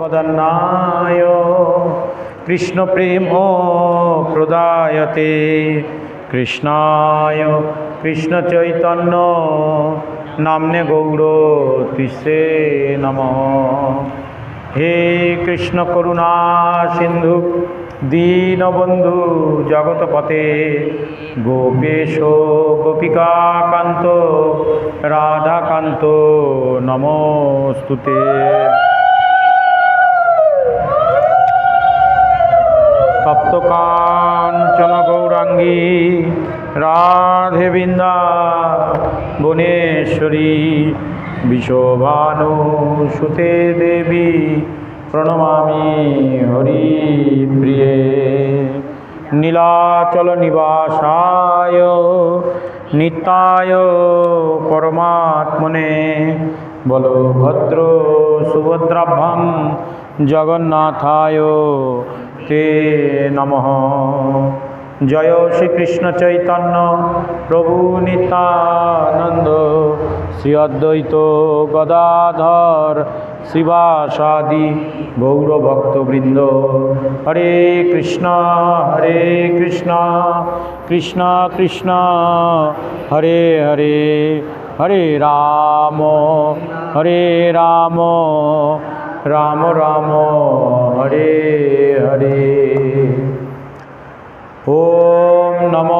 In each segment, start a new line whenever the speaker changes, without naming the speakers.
বদন্নায় কৃষ্ণ প্রেম প্রদায়তে কৃষ্ণায় কৃষ্ণ চৈতন্য নামনে গৌর তৃষে নম হে কৃষ্ণ করুণা সিন্ধু দীনবন্ধু জগৎপতে গোপেশ গোপিকাকান্ত রাধাকান্ত নমস্তুতে কাঞ্চন গৌরাঙ্গী রাধে বৃন্দা ভুবনেশ্বরী সুতে দেবী প্রণমামি হরিপ্রিয়ে নীলাচল নিবাসায় নিতায় পরমাত্মনে বলভদ্র সুভদ্রাভ্যাং জগন্নাথায় শ্রীকৃষ্ণে নম জয় শ্রীকৃষ্ণ চৈতন্য প্রভু নিতানন্দ শ্রী অদ্বৈত গদাধর শিবাসাদি গৌরভক্তবৃন্দ হরে কৃষ্ণ হরে কৃষ্ণ কৃষ্ণ কৃষ্ণ হরে হরে হরে রাম হরে রাম রাম রাম হরে হরে ও নম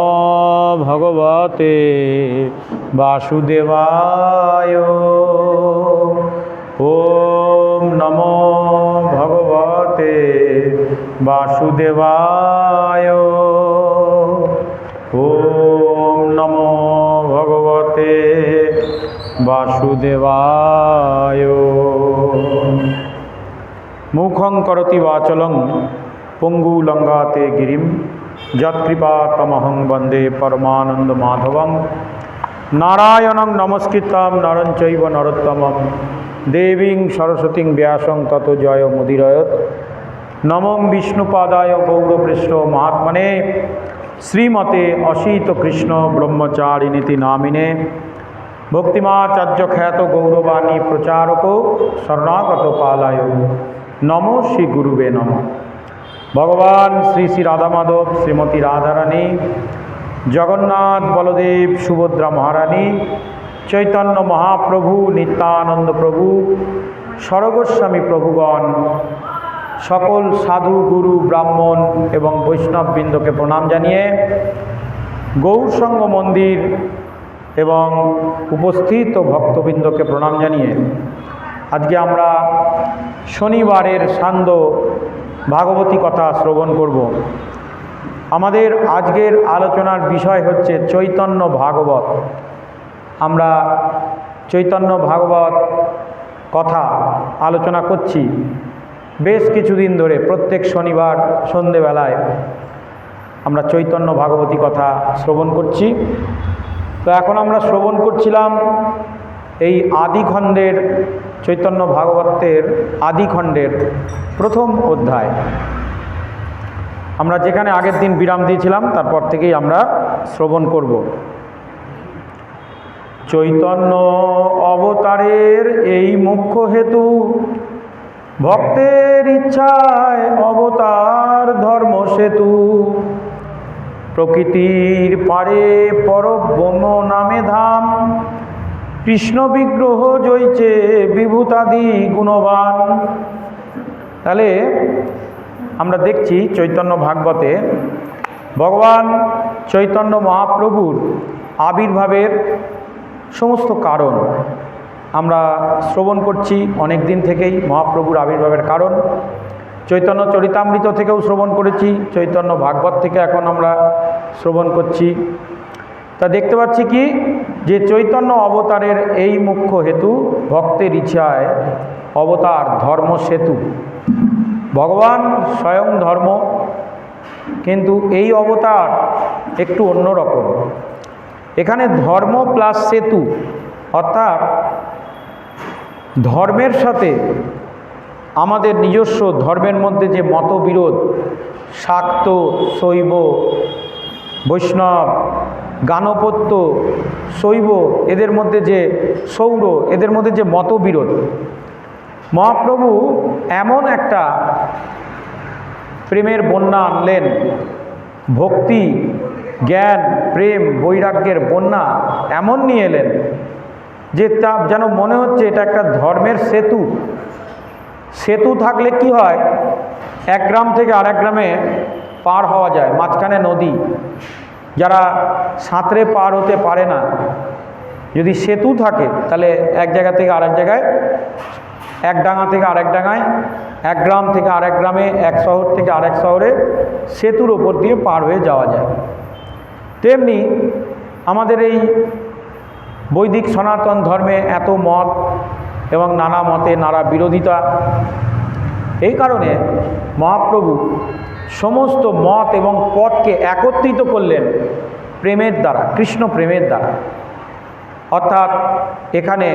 ভগবতে বাসুদেবায় ওম নমো ভগবতে বাসুদেবায় ওম নমো ভগবতে বাসুদেবায়
मुखं करती वाचलं पुंगुलंगाते गिरी जत्कृपा तमहं वंदे परमानंद माधवं नारायणं नमस्कृता नरं चैव नरोत्तमं देवीं सरस्वती व्यासं तत जय मुदिरयत नमं विष्णुपादाय गौरपृष्ठ महात्मने श्रीमते अशीत कृष्ण ब्रह्मचारिणीति नामिने भक्तिमाचार्य ख्यात गौरवाणी प्रचारको शरणागत पालाय নম শ্রী গুরুবে নম ভগবান শ্রী শ্রী রাধা মাধব শ্রীমতী রাধারানী জগন্নাথ বলদেব সুভদ্রা মহারানী চৈতন্য মহাপ্রভু নিত্যানন্দ প্রভু সরগোস্বামী প্রভুগণ সকল সাধু গুরু ব্রাহ্মণ এবং বৈষ্ণববৃন্দকে প্রণাম জানিয়ে গৌরসঙ্গ মন্দির এবং উপস্থিত ভক্তবৃন্দকে প্রণাম জানিয়ে আজকে আমরা শনিবারের সান্ধ্য ভাগবতী কথা শ্রবণ করব আমাদের আজকের আলোচনার বিষয় হচ্ছে চৈতন্য ভাগবত আমরা চৈতন্য ভাগবত কথা আলোচনা করছি বেশ কিছুদিন ধরে প্রত্যেক শনিবার সন্ধেবেলায় আমরা চৈতন্য ভাগবতী কথা শ্রবণ করছি তো এখন আমরা শ্রবণ করছিলাম এই আদিখণ্ডের চৈতন্য ভাগবতের আদিখণ্ডের প্রথম অধ্যায় আমরা যেখানে আগের দিন বিরাম দিয়েছিলাম তারপর থেকেই আমরা শ্রবণ করব চৈতন্য অবতারের এই মুখ্য হেতু ভক্তের ইচ্ছায় অবতার ধর্ম সেতু প্রকৃতির পারে পরব্রহ্ম নামে ধাম কৃষ্ণ বিগ্রহ জয়ছে বিভূতাদি গুণবান তাহলে আমরা দেখছি চৈতন্য ভাগবতে ভগবান চৈতন্য মহাপ্রভুর আবির্ভাবের সমস্ত কারণ আমরা শ্রবণ করছি অনেক দিন থেকেই মহাপ্রভুর আবির্ভাবের কারণ চৈতন্য চরিতামৃত থেকেও শ্রবণ করেছি চৈতন্য ভাগবত থেকে এখন আমরা শ্রবণ করছি তা দেখতে পাচ্ছি কি যে চৈতন্য অবতারের এই মুখ্য হেতু ভক্তের ইচ্ছায় অবতার ধর্ম সেতু ভগবান স্বয়ং ধর্ম কিন্তু এই অবতার একটু অন্যরকম এখানে ধর্ম প্লাস সেতু অর্থাৎ ধর্মের সাথে আমাদের নিজস্ব ধর্মের মধ্যে যে মতবিরোধ শাক্ত শৈব বৈষ্ণব গানপত্য শৈব এদের মধ্যে যে সৌর এদের মধ্যে যে মতবিরোধ মহাপ্রভু এমন একটা প্রেমের বন্যা আনলেন ভক্তি জ্ঞান প্রেম বৈরাগ্যের বন্যা এমন নিয়ে এলেন যে তা যেন মনে হচ্ছে এটা একটা ধর্মের সেতু সেতু থাকলে কি হয় এক গ্রাম থেকে আরেক গ্রামে পার হওয়া যায় মাঝখানে নদী যারা সাঁতরে পার হতে পারে না যদি সেতু থাকে তাহলে এক জায়গা থেকে আরেক জায়গায় এক ডাঙা থেকে আরেক ডাঙায় এক গ্রাম থেকে আরেক গ্রামে এক শহর থেকে আরেক শহরে সেতুর ওপর দিয়ে পার হয়ে যাওয়া যায় তেমনি আমাদের এই বৈদিক সনাতন ধর্মে এত মত এবং নানা মতে নানা বিরোধিতা এই কারণে মহাপ্রভু সমস্ত মত এবং পথকে একত্রিত করলেন প্রেমের দ্বারা কৃষ্ণ প্রেমের দ্বারা অর্থাৎ এখানে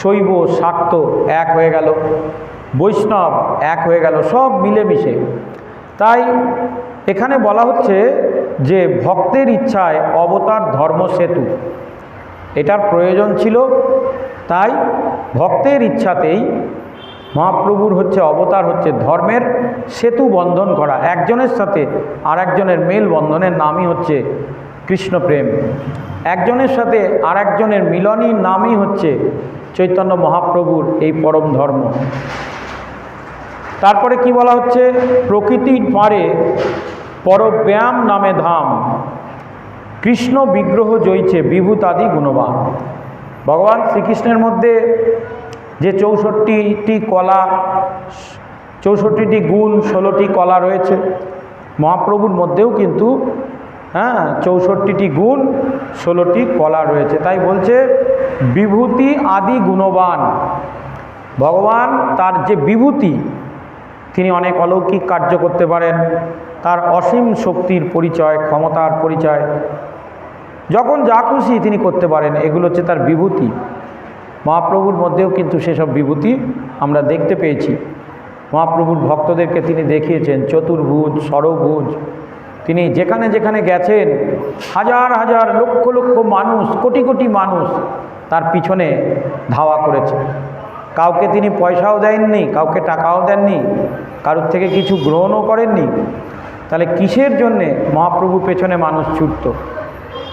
শৈব শাক্ত এক হয়ে গেল বৈষ্ণব এক হয়ে গেল সব মিলেমিশে তাই এখানে বলা হচ্ছে যে ভক্তের ইচ্ছায় অবতার ধর্ম সেতু এটার প্রয়োজন ছিল তাই ভক্তের ইচ্ছাতেই মহাপ্রভুর হচ্ছে অবতার হচ্ছে ধর্মের সেতু বন্ধন করা একজনের সাথে আর একজনের মেল বন্ধনের নামই হচ্ছে কৃষ্ণপ্রেম একজনের সাথে আর একজনের মিলনই নামই হচ্ছে চৈতন্য মহাপ্রভুর এই পরম ধর্ম তারপরে কি বলা হচ্ছে প্রকৃতির পারে পরব্যায়াম নামে ধাম কৃষ্ণ বিগ্রহ জয়ছে বিভূতাদি গুণবান ভগবান শ্রীকৃষ্ণের মধ্যে যে চৌষট্টিটি কলা চৌষট্টিটি গুণ ষোলোটি কলা রয়েছে মহাপ্রভুর মধ্যেও কিন্তু হ্যাঁ চৌষট্টিটি গুণ ষোলোটি কলা রয়েছে তাই বলছে বিভূতি আদি গুণবান ভগবান তার যে বিভূতি তিনি অনেক অলৌকিক কার্য করতে পারেন তার অসীম শক্তির পরিচয় ক্ষমতার পরিচয় যখন যা খুশি তিনি করতে পারেন এগুলো হচ্ছে তার বিভূতি মহাপ্রভুর মধ্যেও কিন্তু সেসব বিভূতি আমরা দেখতে পেয়েছি মহাপ্রভুর ভক্তদেরকে তিনি দেখিয়েছেন চতুর্ভুজ সরভুজ তিনি যেখানে যেখানে গেছেন হাজার হাজার লক্ষ লক্ষ মানুষ কোটি কোটি মানুষ তার পিছনে ধাওয়া করেছে কাউকে তিনি পয়সাও দেননি কাউকে টাকাও দেননি কারোর থেকে কিছু গ্রহণও করেননি তাহলে কিসের জন্যে মহাপ্রভু পেছনে মানুষ ছুটত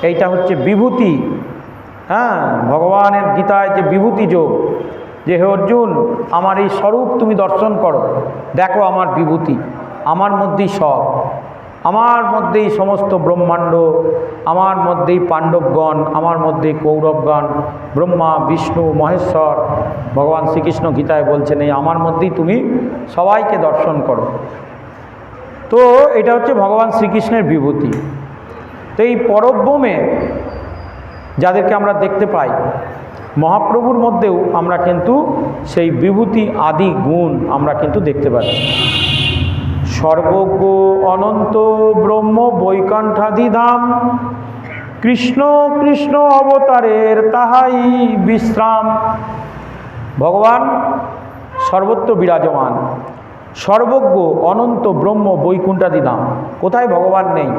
এইটা হচ্ছে বিভূতি হ্যাঁ ভগবানের গীতায় যে বিভূতি যোগ যে হে অর্জুন আমার এই স্বরূপ তুমি দর্শন করো দেখো আমার বিভূতি আমার মধ্যেই সব আমার মধ্যেই সমস্ত ব্রহ্মাণ্ড আমার মধ্যেই পাণ্ডবগণ আমার মধ্যেই কৌরবগণ ব্রহ্মা বিষ্ণু মহেশ্বর ভগবান শ্রীকৃষ্ণ গীতায় বলছেন এই আমার মধ্যেই তুমি সবাইকে দর্শন করো তো এটা হচ্ছে ভগবান শ্রীকৃষ্ণের বিভূতি তো এই পরব্রমে যাদেরকে আমরা দেখতে পাই মহাপ্রভুর মধ্যেও আমরা কিন্তু সেই বিভূতি আদি গুণ আমরা কিন্তু দেখতে পাই সর্বজ্ঞ অনন্ত ব্রহ্ম বৈকণ্ঠাদিধাম কৃষ্ণ কৃষ্ণ অবতারের তাহাই বিশ্রাম ভগবান সর্বত্র বিরাজমান সর্বজ্ঞ অনন্ত ব্রহ্ম বৈকুণ্ঠাদিধাম কোথায় ভগবান নেই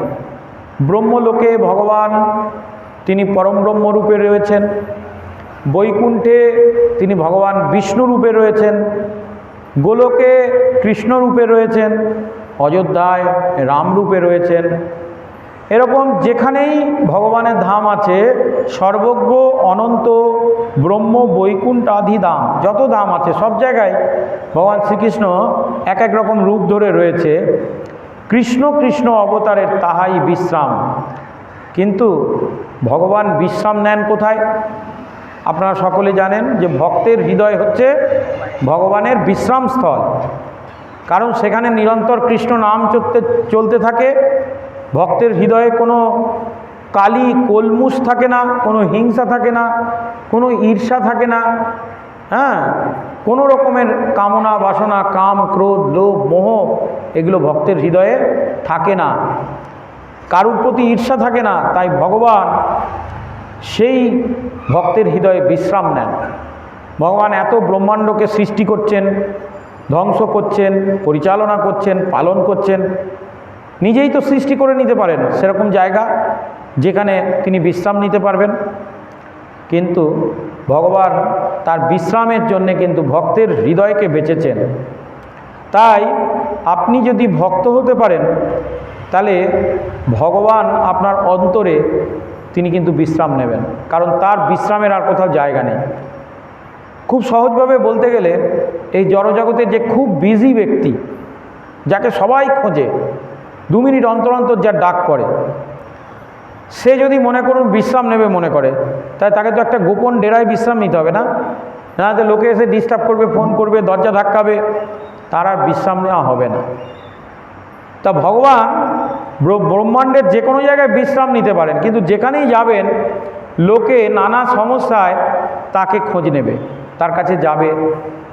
ব্রহ্মলোকে ভগবান তিনি পরম ব্রহ্মরূপে রয়েছেন বৈকুণ্ঠে তিনি ভগবান বিষ্ণুরূপে রয়েছেন গোলকে কৃষ্ণরূপে রয়েছেন অযোধ্যায় রামরূপে রয়েছেন এরকম যেখানেই ভগবানের ধাম আছে সর্বজ্ঞ অনন্ত ব্রহ্ম বৈকুণ্ঠাধি ধাম যত ধাম আছে সব জায়গায় ভগবান শ্রীকৃষ্ণ এক এক রকম রূপ ধরে রয়েছে কৃষ্ণ কৃষ্ণ অবতারের তাহাই বিশ্রাম কিন্তু ভগবান বিশ্রাম নেন কোথায় আপনারা সকলে জানেন যে ভক্তের হৃদয় হচ্ছে ভগবানের বিশ্রামস্থল কারণ সেখানে নিরন্তর কৃষ্ণ নাম চলতে চলতে থাকে ভক্তের হৃদয়ে কোনো কালি কলমুষ থাকে না কোনো হিংসা থাকে না কোনো ঈর্ষা থাকে না হ্যাঁ কোনো রকমের কামনা বাসনা কাম ক্রোধ লোভ মোহ এগুলো ভক্তের হৃদয়ে থাকে না কারুর প্রতি ঈর্ষা থাকে না তাই ভগবান সেই ভক্তের হৃদয়ে বিশ্রাম নেন ভগবান এত ব্রহ্মাণ্ডকে সৃষ্টি করছেন ধ্বংস করছেন পরিচালনা করছেন পালন করছেন নিজেই তো সৃষ্টি করে নিতে পারেন সেরকম জায়গা যেখানে তিনি বিশ্রাম নিতে পারবেন কিন্তু ভগবান তার বিশ্রামের জন্যে কিন্তু ভক্তের হৃদয়কে বেঁচেছেন তাই আপনি যদি ভক্ত হতে পারেন তাহলে ভগবান আপনার অন্তরে তিনি কিন্তু বিশ্রাম নেবেন কারণ তার বিশ্রামের আর কোথাও জায়গা নেই খুব সহজভাবে বলতে গেলে এই জড়জগতের যে খুব বিজি ব্যক্তি যাকে সবাই খোঁজে দু মিনিট অন্তর অন্তর যা ডাক করে সে যদি মনে করুন বিশ্রাম নেবে মনে করে তাই তাকে তো একটা গোপন ডেরায় বিশ্রাম নিতে হবে না না লোকে এসে ডিস্টার্ব করবে ফোন করবে দরজা ধাক্কাবে তার আর বিশ্রাম নেওয়া হবে না তা ভগবান ব্রহ্মাণ্ডের যে কোনো জায়গায় বিশ্রাম নিতে পারেন কিন্তু যেখানেই যাবেন লোকে নানা সমস্যায় তাকে খোঁজ নেবে তার কাছে যাবে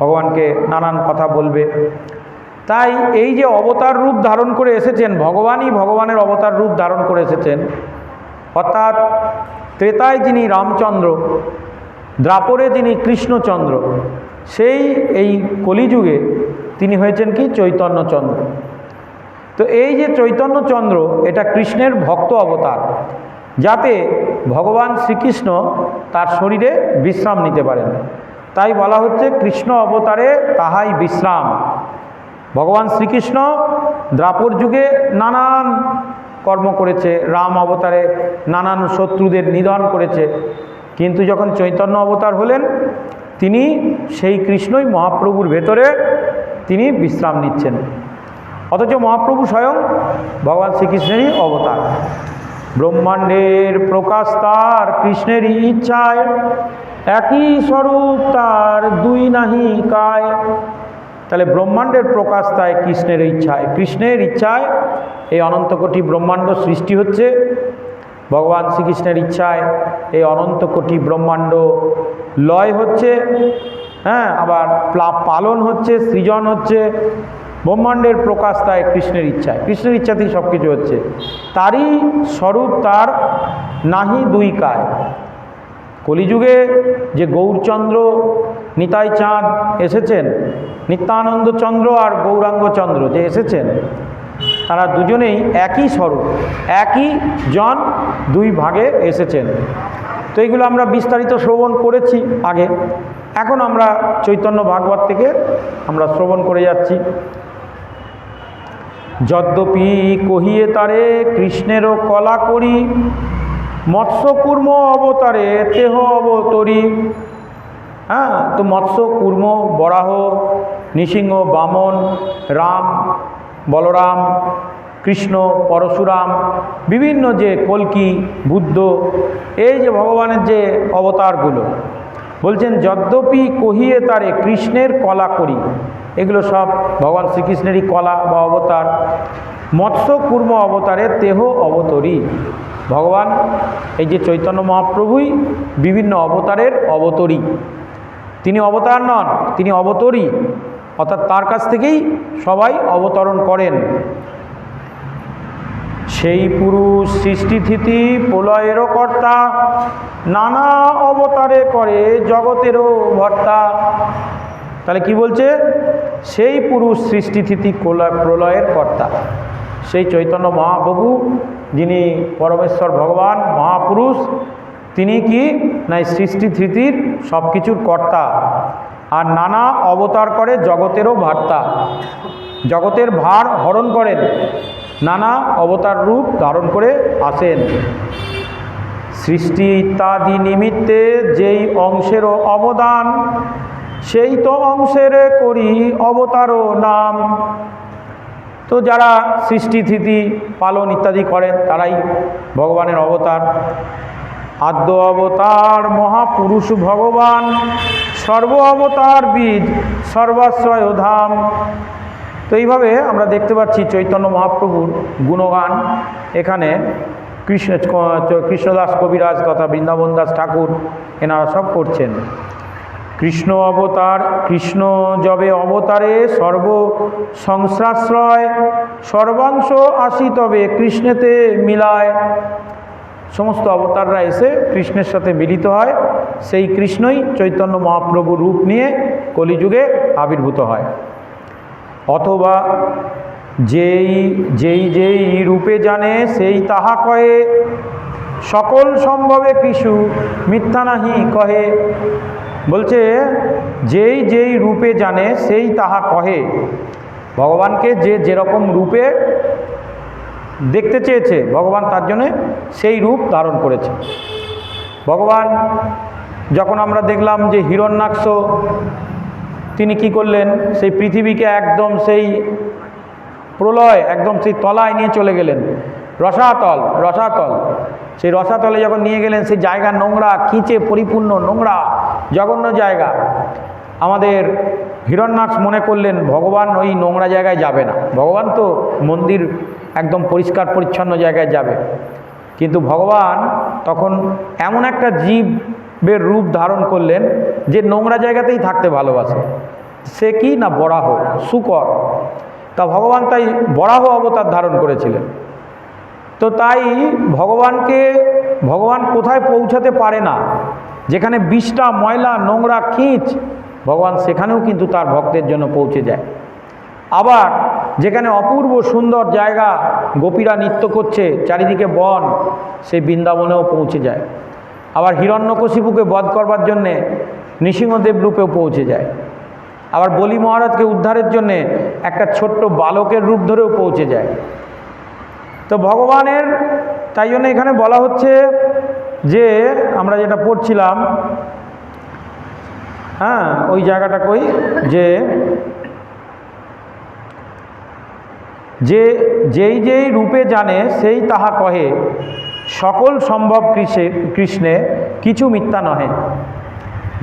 ভগবানকে নানান কথা বলবে তাই এই যে অবতার রূপ ধারণ করে এসেছেন ভগবানই ভগবানের অবতার রূপ ধারণ করে এসেছেন অর্থাৎ ত্রেতায় যিনি রামচন্দ্র দ্রাপরে যিনি কৃষ্ণচন্দ্র সেই এই কলিযুগে তিনি হয়েছেন কি চৈতন্যচন্দ্র তো এই যে চৈতন্যচন্দ্র এটা কৃষ্ণের ভক্ত অবতার যাতে ভগবান শ্রীকৃষ্ণ তার শরীরে বিশ্রাম নিতে পারেন তাই বলা হচ্ছে কৃষ্ণ অবতারে তাহাই বিশ্রাম ভগবান শ্রীকৃষ্ণ দ্রাপর যুগে নানান কর্ম করেছে রাম অবতারে নানান শত্রুদের নিধন করেছে কিন্তু যখন চৈতন্য অবতার হলেন তিনি সেই কৃষ্ণই মহাপ্রভুর ভেতরে তিনি বিশ্রাম নিচ্ছেন অথচ মহাপ্রভু স্বয়ং ভগবান শ্রীকৃষ্ণেরই অবতার ব্রহ্মাণ্ডের প্রকাশ তার কৃষ্ণের ইচ্ছায় একই স্বরূপ তার দুই নাহি কায় তাহলে ব্রহ্মাণ্ডের প্রকাশ তাই কৃষ্ণের ইচ্ছায় কৃষ্ণের ইচ্ছায় এই অনন্তকোটি ব্রহ্মাণ্ড সৃষ্টি হচ্ছে ভগবান শ্রীকৃষ্ণের ইচ্ছায় এই অনন্তকোটি ব্রহ্মাণ্ড লয় হচ্ছে হ্যাঁ আবার পালন হচ্ছে সৃজন হচ্ছে ব্রহ্মাণ্ডের প্রকাশ তাই কৃষ্ণের ইচ্ছায় কৃষ্ণের ইচ্ছাতেই সব কিছু হচ্ছে তারই স্বরূপ তার নাহি দুই কায় কলিযুগে যে গৌরচন্দ্র নিতাই চাঁদ এসেছেন নিত্যানন্দচন্দ্র আর গৌরাঙ্গচন্দ্র যে এসেছেন তারা দুজনেই একই স্বরূপ একই জন দুই ভাগে এসেছেন তো এইগুলো আমরা বিস্তারিত শ্রবণ করেছি আগে এখন আমরা চৈতন্য ভাগবত থেকে আমরা শ্রবণ করে যাচ্ছি যদ্যপি কহিয়ে তারে কৃষ্ণেরও কলা করি মৎস্যকূর্ম অবতারে তেহ অবতরি হ্যাঁ তো মৎস্য কুর্ম বরাহ নৃসিংহ বামন রাম বলরাম কৃষ্ণ পরশুরাম বিভিন্ন যে কলকি বুদ্ধ এই যে ভগবানের যে অবতারগুলো বলছেন যদ্যপি কহিয়ে তারে কৃষ্ণের কলা করি এগুলো সব ভগবান শ্রীকৃষ্ণেরই কলা বা অবতার মৎস্য কুর্ম অবতারে তেহ অবতরী ভগবান এই যে চৈতন্য মহাপ্রভুই বিভিন্ন অবতারের অবতরী তিনি অবতার নন তিনি অবতরী অর্থাৎ তার কাছ থেকেই সবাই অবতরণ করেন সেই পুরুষ সৃষ্টিথিতি প্রলয়েরও কর্তা নানা অবতারে করে জগতেরও ভর্তা তাহলে কি বলছে সেই পুরুষ সৃষ্টিথিতি প্রলয়ের কর্তা সেই চৈতন্য মহাপ্রভু যিনি পরমেশ্বর ভগবান মহাপুরুষ তিনি কি নাই সৃষ্টিথিতির সব কিছুর কর্তা আর নানা অবতার করে জগতেরও ভার্তা জগতের ভার হরণ করেন নানা অবতার রূপ ধারণ করে আসেন সৃষ্টি ইত্যাদি নিমিত্তে যেই অংশেরও অবদান সেই তো অংশের করি অবতারও নাম তো যারা সৃষ্টি থিতি পালন ইত্যাদি করেন তারাই ভগবানের অবতার আদ্য অবতার মহাপুরুষ ভগবান সর্ব অবতার বীজ সর্বাশ্রয় ধাম তো এইভাবে আমরা দেখতে পাচ্ছি চৈতন্য মহাপ্রভুর গুণগান এখানে কৃষ্ণ কৃষ্ণদাস কবিরাজ তথা বৃন্দাবন দাস ঠাকুর এনারা সব করছেন কৃষ্ণ অবতার কৃষ্ণ যবে অবতারে সর্ব সংশ্রাশ্রয় সর্বাংশ আসি তবে কৃষ্ণেতে মিলায় সমস্ত অবতাররা এসে কৃষ্ণের সাথে মিলিত হয় সেই কৃষ্ণই চৈতন্য মহাপ্রভু রূপ নিয়ে কলিযুগে আবির্ভূত হয় অথবা যেই যেই যেই রূপে জানে সেই তাহা কয়ে সকল সম্ভবে কৃষু মিথ্যা নাহি কহে বলছে যেই যেই রূপে জানে সেই তাহা কহে ভগবানকে যে যেরকম রূপে দেখতে চেয়েছে ভগবান তার জন্যে সেই রূপ ধারণ করেছে ভগবান যখন আমরা দেখলাম যে হিরণ্যাক্ষ তিনি কি করলেন সেই পৃথিবীকে একদম সেই প্রলয় একদম সেই তলায় নিয়ে চলে গেলেন রসাতল রসাতল সেই রসাতলে যখন নিয়ে গেলেন সেই জায়গা নোংরা কিচে পরিপূর্ণ নোংরা জঘন্য জায়গা আমাদের হিরণ্যাক্ষ মনে করলেন ভগবান ওই নোংরা জায়গায় যাবে না ভগবান তো মন্দির একদম পরিষ্কার পরিচ্ছন্ন জায়গায় যাবে কিন্তু ভগবান তখন এমন একটা জীবের রূপ ধারণ করলেন যে নোংরা জায়গাতেই থাকতে ভালোবাসে সে কি না বরাহ শুকর তা ভগবান তাই বরাহ অবতার ধারণ করেছিলেন তো তাই ভগবানকে ভগবান কোথায় পৌঁছাতে পারে না যেখানে বিষটা ময়লা নোংরা খিঁচ ভগবান সেখানেও কিন্তু তার ভক্তের জন্য পৌঁছে যায় আবার যেখানে অপূর্ব সুন্দর জায়গা গোপীরা নৃত্য করছে চারিদিকে বন সেই বৃন্দাবনেও পৌঁছে যায় আবার হিরণ্যকশিপুকে বধ করবার জন্যে নৃসিংহদেব রূপেও পৌঁছে যায় আবার বলি মহারাজকে উদ্ধারের জন্যে একটা ছোট্ট বালকের রূপ ধরেও পৌঁছে যায় তো ভগবানের তাই জন্য এখানে বলা হচ্ছে যে আমরা যেটা পড়ছিলাম হ্যাঁ ওই জায়গাটা কই যে যে যেই যেই রূপে জানে সেই তাহা কহে সকল সম্ভব কৃষে কৃষ্ণে কিছু মিথ্যা নহে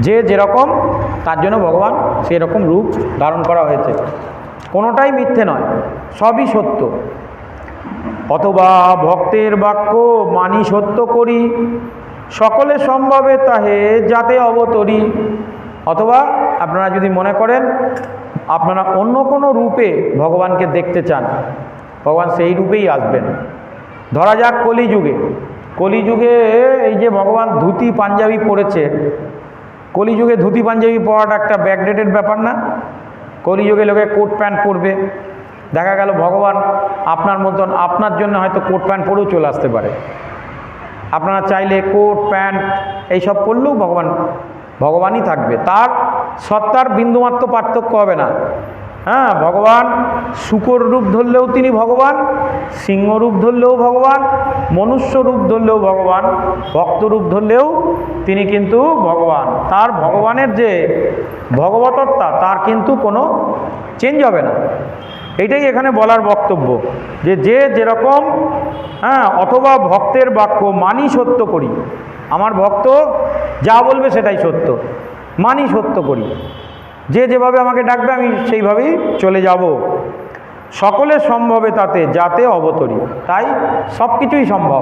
যে যেরকম তার জন্য ভগবান সেরকম রূপ ধারণ করা হয়েছে কোনোটাই মিথ্যে নয় সবই সত্য অথবা ভক্তের বাক্য মানি সত্য করি সকলে সম্ভবে তাহে যাতে অবতরি অথবা আপনারা যদি মনে করেন আপনারা অন্য কোনো রূপে ভগবানকে দেখতে চান ভগবান সেই রূপেই আসবেন ধরা যাক কলিযুগে কলিযুগে এই যে ভগবান ধুতি পাঞ্জাবি পরেছে কলিযুগে ধুতি পাঞ্জাবি পরাটা একটা ব্যাকডেটের ব্যাপার না কলিযুগে লোকে কোট প্যান্ট পরবে দেখা গেল ভগবান আপনার মতন আপনার জন্য হয়তো কোট প্যান্ট পরেও চলে আসতে পারে আপনারা চাইলে কোট প্যান্ট এইসব পরলেও ভগবান ভগবানই থাকবে তার সত্তার বিন্দুমাত্র পার্থক্য হবে না হ্যাঁ ভগবান শুকর রূপ ধরলেও তিনি ভগবান সিংহ রূপ ধরলেও ভগবান মনুষ্য রূপ ধরলেও ভগবান ভক্ত রূপ ধরলেও তিনি কিন্তু ভগবান তার ভগবানের যে ভগবতত্তা তার কিন্তু কোনো চেঞ্জ হবে না এটাই এখানে বলার বক্তব্য যে যে যেরকম হ্যাঁ অথবা ভক্তের বাক্য মানি সত্য করি আমার ভক্ত যা বলবে সেটাই সত্য মানি সত্য করি যে যেভাবে আমাকে ডাকবে আমি সেইভাবেই চলে যাব সকলে সম্ভবে তাতে যাতে অবতরি তাই সব কিছুই সম্ভব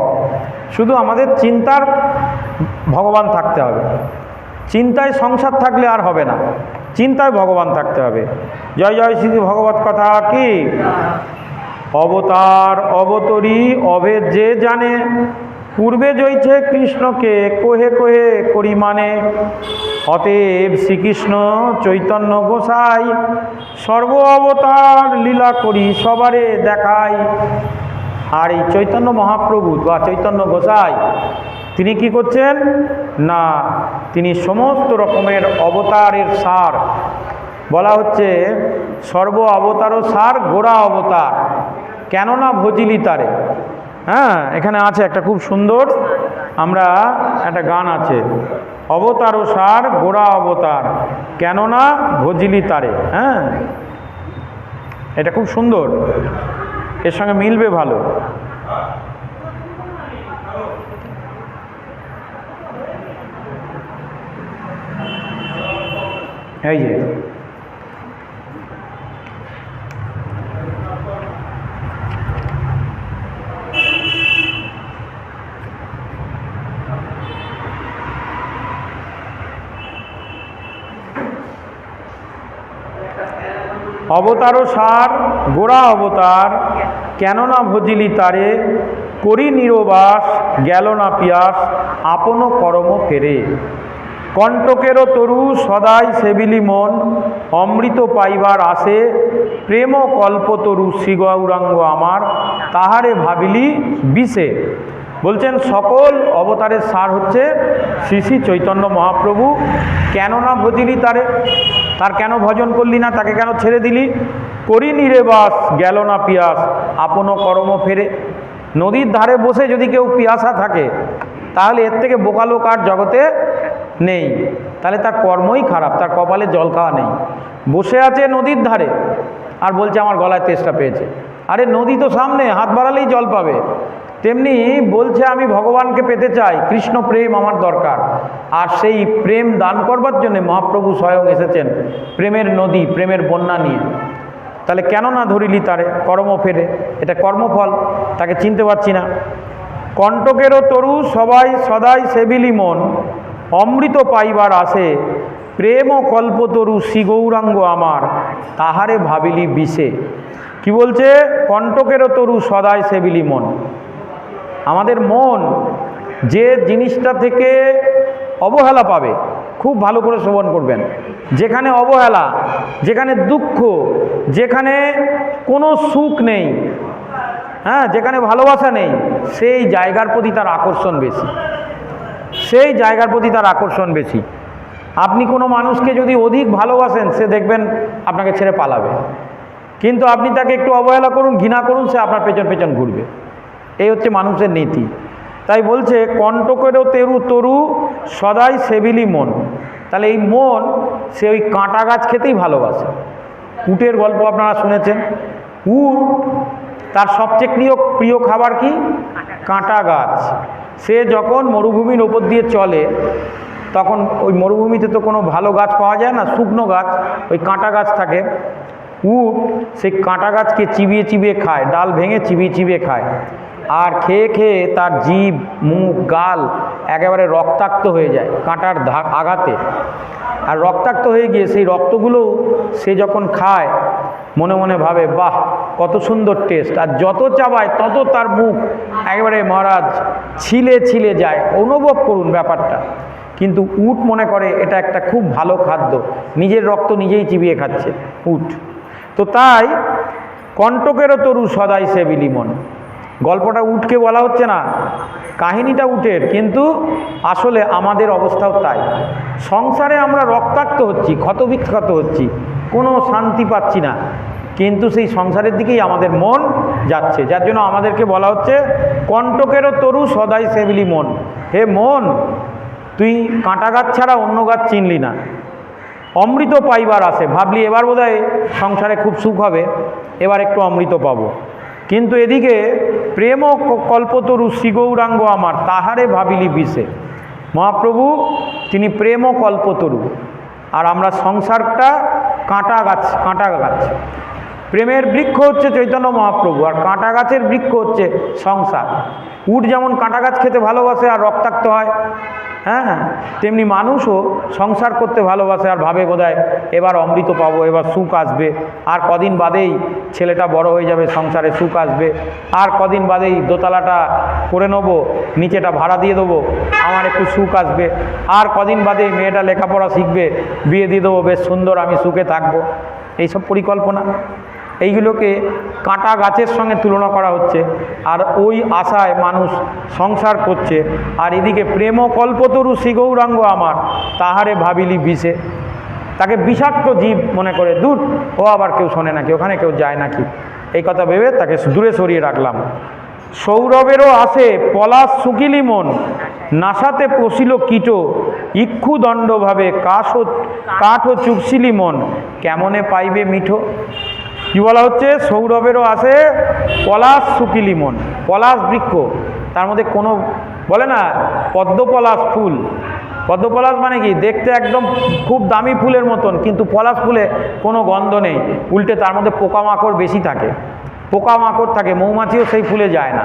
শুধু আমাদের চিন্তার ভগবান থাকতে হবে চিন্তায় সংসার থাকলে আর হবে না চিন্তায় ভগবান থাকতে হবে জয় জয় শ্রী ভগবত কথা কি অবতার অবতরী অভেদ যে জানে পূর্বে জয়ছে কৃষ্ণকে কোহে কোহে করি মানে অতএব শ্রীকৃষ্ণ চৈতন্য গোসাই সর্ব অবতার লীলা করি সবারে দেখাই আর এই চৈতন্য মহাপ্রভু বা চৈতন্য গোসাই তিনি কি করছেন না তিনি সমস্ত রকমের অবতারের সার বলা হচ্ছে সর্ব অবতার ও সার গোড়া অবতার কেননা ভজিলি তারে হ্যাঁ এখানে আছে একটা খুব সুন্দর আমরা একটা গান আছে অবতার ও সার গোড়া অবতার কেননা ভজিলি তারে হ্যাঁ এটা খুব সুন্দর এর সঙ্গে মিলবে ভালো এই যে অবতার সার গোড়া অবতার কেননা ভজিলি তারে করি নিরবাস গেল না পিয়াস আপন কর্ম ফেরে কণ্টকেরও তরু সদাই সেবিলি মন অমৃত পাইবার আসে প্রেম শ্রী শ্রীগৌরাঙ্গ আমার তাহারে ভাবিলি বিষে বলছেন সকল অবতারের সার হচ্ছে শ্রী শ্রী চৈতন্য মহাপ্রভু কেন না ভজিলি তারে তার কেন ভজন করলি না তাকে কেন ছেড়ে দিলি করি রে বাস গেল না পিয়াস আপনও কর্ম ফেরে নদীর ধারে বসে যদি কেউ পিয়াসা থাকে তাহলে এর থেকে বোকা লোক আর জগতে নেই তাহলে তার কর্মই খারাপ তার কপালে জল খাওয়া নেই বসে আছে নদীর ধারে আর বলছে আমার গলায় তেষ্টা পেয়েছে আরে নদী তো সামনে হাত বাড়ালেই জল পাবে তেমনি বলছে আমি ভগবানকে পেতে চাই কৃষ্ণ প্রেম আমার দরকার আর সেই প্রেম দান করবার জন্যে মহাপ্রভু স্বয়ং এসেছেন প্রেমের নদী প্রেমের বন্যা নিয়ে তাহলে কেন না ধরিলি তারে কর্ম ফেরে এটা কর্মফল তাকে চিনতে পারছি না কণ্টকেরও তরু সবাই সদাই সেবিলি মন অমৃত পাইবার আসে প্রেম কল্পতরু শ্রীগৌরাঙ্গ আমার তাহারে ভাবিলি বিষে কি বলছে কণ্টকের তরু সদায় সেবিলি মন আমাদের মন যে জিনিসটা থেকে অবহেলা পাবে খুব ভালো করে শ্রবণ করবেন যেখানে অবহেলা যেখানে দুঃখ যেখানে কোনো সুখ নেই হ্যাঁ যেখানে ভালোবাসা নেই সেই জায়গার প্রতি তার আকর্ষণ বেশি সেই জায়গার প্রতি তার আকর্ষণ বেশি আপনি কোনো মানুষকে যদি অধিক ভালোবাসেন সে দেখবেন আপনাকে ছেড়ে পালাবে কিন্তু আপনি তাকে একটু অবহেলা করুন ঘৃণা করুন সে আপনার পেছন পেছন ঘুরবে এই হচ্ছে মানুষের নীতি তাই বলছে কণ্টকেরও তেরু তরু সদাই সেবিলি মন তাহলে এই মন সে ওই কাঁটা গাছ খেতেই ভালোবাসে উটের গল্প আপনারা শুনেছেন উট তার সবচেয়ে প্রিয় প্রিয় খাবার কি কাঁটা গাছ সে যখন মরুভূমির ওপর দিয়ে চলে তখন ওই মরুভূমিতে তো কোনো ভালো গাছ পাওয়া যায় না শুকনো গাছ ওই কাঁটা গাছ থাকে উট সেই কাঁটা গাছকে চিবিয়ে চিবিয়ে খায় ডাল ভেঙে চিবিয়ে চিবিয়ে খায় আর খেয়ে খেয়ে তার জীব মুখ গাল একেবারে রক্তাক্ত হয়ে যায় কাঁটার আঘাতে আর রক্তাক্ত হয়ে গিয়ে সেই রক্তগুলোও সে যখন খায় মনে মনে ভাবে বাহ কত সুন্দর টেস্ট আর যত চাবায় তত তার মুখ একেবারে মহারাজ ছিলে ছিলে যায় অনুভব করুন ব্যাপারটা কিন্তু উট মনে করে এটা একটা খুব ভালো খাদ্য নিজের রক্ত নিজেই চিবিয়ে খাচ্ছে উট তো তাই কণ্টকেরও তরু সদাই সে বিলিমন গল্পটা উঠকে বলা হচ্ছে না কাহিনীটা উঠের কিন্তু আসলে আমাদের অবস্থাও তাই সংসারে আমরা রক্তাক্ত হচ্ছি ক্ষতবিক্ষত হচ্ছি কোনো শান্তি পাচ্ছি না কিন্তু সেই সংসারের দিকেই আমাদের মন যাচ্ছে যার জন্য আমাদেরকে বলা হচ্ছে কণ্টকেরও তরু সদাই সেবিলি মন হে মন তুই কাঁটা গাছ ছাড়া অন্য গাছ চিনলি না অমৃত পাইবার আসে ভাবলি এবার বোধহয় সংসারে খুব সুখ হবে এবার একটু অমৃত পাবো কিন্তু এদিকে প্রেম কল্পতরু শ্রীগৌরাঙ্গ আমার তাহারে ভাবিলি বিষে মহাপ্রভু তিনি প্রেম কল্পতরু আর আমরা সংসারটা কাঁটা গাছ কাঁটা গাছ প্রেমের বৃক্ষ হচ্ছে চৈতন্য মহাপ্রভু আর কাঁটা গাছের বৃক্ষ হচ্ছে সংসার উট যেমন কাঁটা গাছ খেতে ভালোবাসে আর রক্তাক্ত হয় হ্যাঁ হ্যাঁ তেমনি মানুষও সংসার করতে ভালোবাসে আর ভাবে বোধ এবার অমৃত পাবো এবার সুখ আসবে আর কদিন বাদেই ছেলেটা বড় হয়ে যাবে সংসারে সুখ আসবে আর কদিন বাদেই দোতলাটা করে নেবো নিচেটা ভাড়া দিয়ে দেবো আমার একটু সুখ আসবে আর কদিন বাদেই মেয়েটা লেখাপড়া শিখবে বিয়ে দিয়ে দেবো বেশ সুন্দর আমি সুখে থাকবো এইসব পরিকল্পনা এইগুলোকে কাঁটা গাছের সঙ্গে তুলনা করা হচ্ছে আর ওই আশায় মানুষ সংসার করছে আর এদিকে প্রেম কল্পতরু শ্রীগৌরাঙ্গ আমার তাহারে ভাবিলি বিষে তাকে বিষাক্ত জীব মনে করে দূর ও আবার কেউ শোনে নাকি ওখানে কেউ যায় নাকি এই কথা ভেবে তাকে দূরে সরিয়ে রাখলাম সৌরভেরও আসে পলাশ শুকিলি মন নাসাতে পশিল কীট ইক্ষুদণ্ডভাবে কাশ কাঠ ও চুপসিলি মন কেমনে পাইবে মিঠো কি বলা হচ্ছে সৌরভেরও আছে পলাশ লিমন পলাশ বৃক্ষ তার মধ্যে কোনো বলে না পদ্মপলাশ ফুল পদ্মপলাশ মানে কি দেখতে একদম খুব দামি ফুলের মতন কিন্তু পলাশ ফুলে কোনো গন্ধ নেই উল্টে তার মধ্যে পোকামাকড় বেশি থাকে পোকামাকড় থাকে মৌমাছিও সেই ফুলে যায় না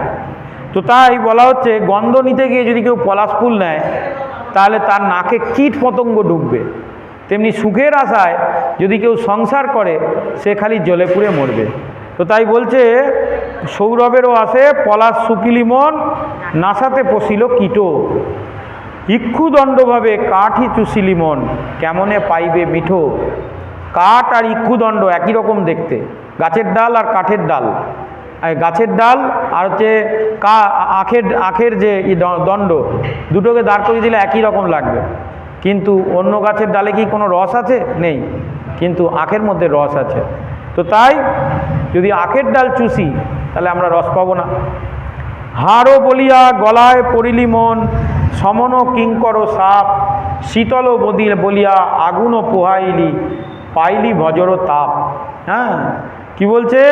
তো তাই বলা হচ্ছে গন্ধ নিতে গিয়ে যদি কেউ পলাশ ফুল নেয় তাহলে তার নাকে কীট পতঙ্গ ঢুকবে তেমনি সুখের আশায় যদি কেউ সংসার করে সে খালি জলে পুড়ে মরবে তো তাই বলছে সৌরভেরও আসে পলাশ সুকিলি মন নাসাতে পশিল কীটো ইক্ষুদণ্ডভাবে কাঠই চুষিলি মন কেমনে পাইবে মিঠো কাঠ আর ইক্ষুদণ্ড একই রকম দেখতে গাছের ডাল আর কাঠের ডাল গাছের ডাল আর হচ্ছে কা আখের আখের যে দণ্ড দুটোকে দাঁড় করিয়ে দিলে একই রকম লাগবে কিন্তু অন্য গাছের ডালে কি কোনো রস আছে নেই কিন্তু আখের মধ্যে রস আছে তো তাই যদি আখের ডাল চুষি তাহলে আমরা রস পাবো না হাড়ও বলিয়া গলায় পড়িলি মন সমন কিঙ্কর সাপ শীতল বদিল বলিয়া আগুনও পোহাইলি পাইলি ভজর তাপ হ্যাঁ কি বলছে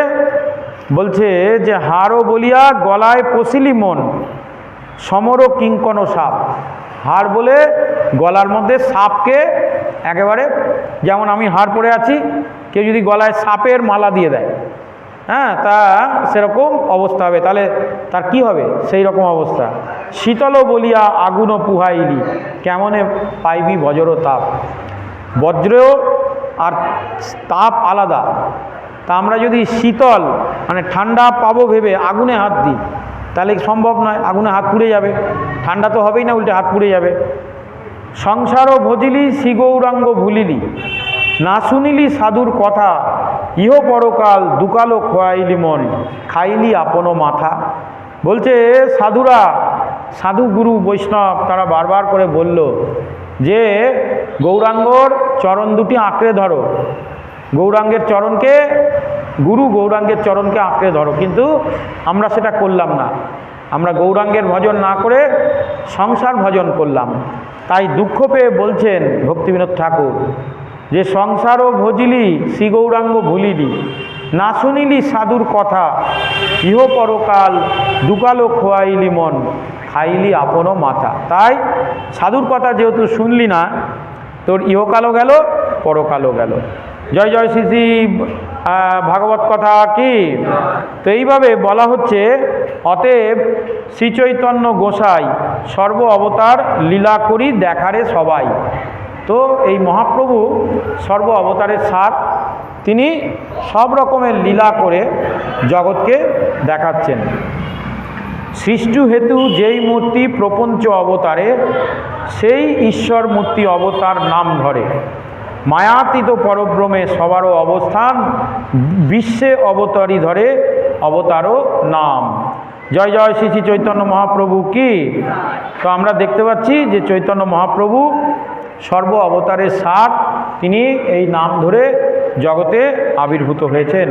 বলছে যে হাড়ও বলিয়া গলায় পশিলি মন সমর কিঙ্কন সাপ হাড় বলে গলার মধ্যে সাপকে একেবারে যেমন আমি হাড় পরে আছি কেউ যদি গলায় সাপের মালা দিয়ে দেয় হ্যাঁ তা সেরকম অবস্থা হবে তাহলে তার কি হবে সেই রকম অবস্থা শীতল বলিয়া আগুনও পুহাইলি কেমনে পাইবি বজ্র তাপ বজ্র আর তাপ আলাদা তা আমরা যদি শীতল মানে ঠান্ডা পাবো ভেবে আগুনে হাত দিই তাহলে সম্ভব নয় আগুনে হাত পুড়ে যাবে ঠান্ডা তো হবেই না উল্টে হাত পুড়ে যাবে সংসারও ভজিলি শ্রীগৌরাঙ্গ ভুলিলি না শুনিলি সাধুর কথা ইহ পরকাল দুকালো খোয়াইলি মন খাইলি আপনও মাথা বলছে সাধুরা সাধু গুরু বৈষ্ণব তারা বারবার করে বলল যে গৌরাঙ্গর চরণ দুটি আঁকড়ে ধরো গৌরাঙ্গের চরণকে গুরু গৌরাঙ্গের চরণকে আঁকড়ে ধরো কিন্তু আমরা সেটা করলাম না আমরা গৌরাঙ্গের ভজন না করে সংসার ভজন করলাম তাই দুঃখ পেয়ে বলছেন ভক্তিবিনোদ ঠাকুর যে সংসারও ভজিলি শ্রী গৌরাঙ্গ ভুলিলি না শুনিলি সাধুর কথা ইহ পরকাল দুকালো খোয়াইলি মন খাইলি আপনও মাথা তাই সাধুর কথা যেহেতু শুনলি না তোর ইহকালও গেল পরকালও গেল জয় জয় শ্রী শ্রী ভাগবত কথা কি তো এইভাবে বলা হচ্ছে অতএব শ্রীচৈতন্য গোসাই সর্ব অবতার লীলা করি দেখারে সবাই তো এই মহাপ্রভু সর্ব অবতারের সার তিনি সব রকমের লীলা করে জগৎকে দেখাচ্ছেন সৃষ্টি হেতু যেই মূর্তি প্রপঞ্চ অবতারে সেই ঈশ্বর মূর্তি অবতার নাম ধরে মায়াতীত পরব্রমে সবারও অবস্থান বিশ্বে অবতারই ধরে অবতারও নাম জয় জয় শ্রী শ্রী চৈতন্য মহাপ্রভু কি তো আমরা দেখতে পাচ্ছি যে চৈতন্য মহাপ্রভু সর্ব অবতারের সার তিনি এই নাম ধরে জগতে আবির্ভূত হয়েছেন